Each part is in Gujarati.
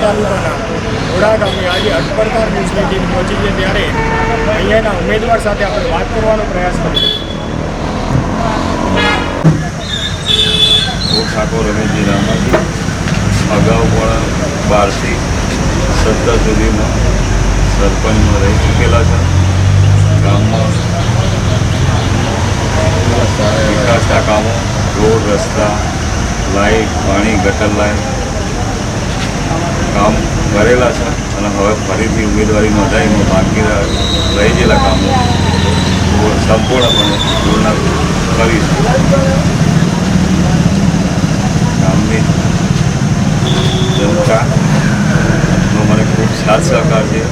તાલુકાના ઘોડા ગામે આજે અટપડતાર ન્યૂઝની ટીમ પહોંચી છે ત્યારે અહીંયાના ઉમેદવાર સાથે આપણે વાત કરવાનો પ્રયાસ કરીએ. ઠાકોર રમેશજી રામાજી, અગાઉ પણ બારથી સત્તર સુધીમાં સરપંચમાં રહી ચૂકેલા છે. ગામમાં વિકાસના કામો, રોડ, રસ્તા લાઇટ પાણી, ગટર લાઈન, કામ કરેલા છે. અને હવે ફરીથી ઉમેદવારી નોંધાઈને બાકી રહી ગયેલા કામો. સંપૂર્ણપણે પૂર્ણ કરીશું કામની જનતાનો મને ખૂબ સાથ સહકાર છે.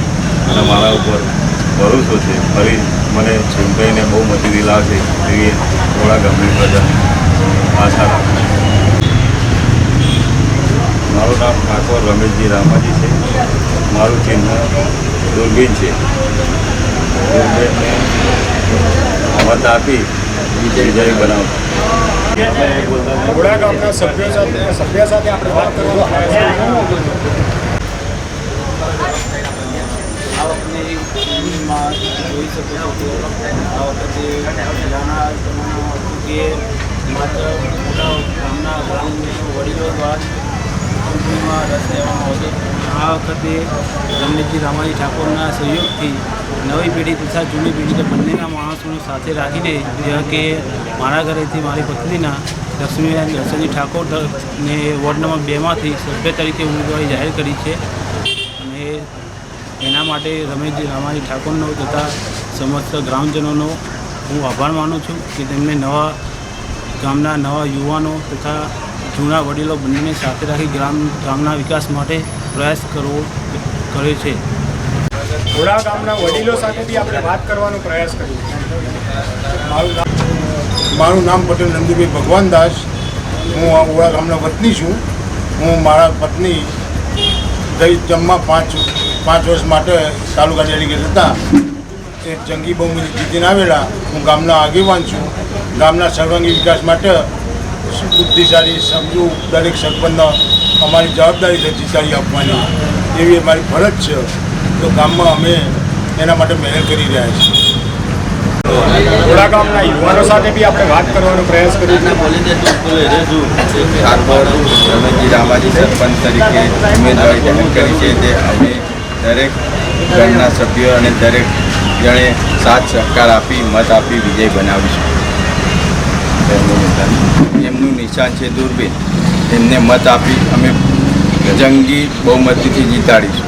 અને મારા ઉપર ભરોસો છે. ફરી મને ચૂંટાઈને બહુ મજૂરી લાવશે એવી થોડા ગંભીર પ્રજા આશા રાખું. મારું નામ ઠાકોર રમેશજી રામાજી છે. મારું ચિહ્ન દૂરબીન છે. દૂરબીનને મત આપી વિજય બનાવતા ઘોડા ગામના સભ્યો સાથે સભ્ય સાથે આપણે વાત કરવાનો આ વખતે ફિલ્મમાં જોઈ શકો છો કે આ વખતે પહેલાંના જમાનામાં કે માત્ર મોટા ગામના ગ્રામના વડીલો દ્વારા ચૂંટણીમાં રસ લેવામાં આવતો આ વખતે રમણીજી રામાજી ઠાકોરના સહયોગથી નવી પેઢી તથા જૂની પેઢી બંનેના માણસોને સાથે રાખીને જેવા કે મારા ઘરેથી મારી પત્નીના લક્ષ્મીનારાયણ દર્શનજી ઠાકોર ને વોર્ડ નંબર બેમાંથી સભ્ય તરીકે ઉમેદવારી જાહેર કરી છે. અને એના માટે રમેશજી રામાજી ઠાકોરનો તથા સમસ્ત ગ્રામજનોનો હું આભાર માનું છું કે તેમને નવા ગામના નવા યુવાનો તથા જૂના વડીલો બંનેને સાથે રાખી ગ્રામ ગામના વિકાસ માટે પ્રયાસ કરવો કરે છે. થોડા ગામના વડીલો સાથે બી આપણે વાત કરવાનો પ્રયાસ કર્યો મારું નામ મારું નામ પટેલ નંદુભાઈ ભગવાનદાસ હું આ ઓળા ગામના વતની છું. હું મારા પત્ની ગઈ જમવા પાંચ પાંચ વર્ષ માટે તાલુકા ડેલિગેટ હતા. એ જંગી બહુમતી જીતીને આવેલા. હું ગામના આગેવાન છું. ગામના સર્વાંગી વિકાસ માટે બુદ્ધિશાળી સમજુ દરેક સરપંચના અમારી જવાબદારી છે જીતાડી આપવાની. એવી અમારી ફરજ છે. તો ગામમાં અમે એના માટે મહેનત કરી રહ્યા છીએ. ઘોડા ગામના યુવાનો સાથે બી આપણે વાત કરવાનો પ્રયાસ ઠાકોર રમેશજી રામાજી સરપંચ તરીકે ઉમેદવારી જાહેર કરી છે તે અમે દરેક ઘરના સભ્યો અને દરેક જણે સાથ સહકાર આપી મત આપી વિજય બનાવીશું. નિશાન છે દૂરબીન. એમને મત આપી અમે જંગી બહુમતીથી જીતાડીશું.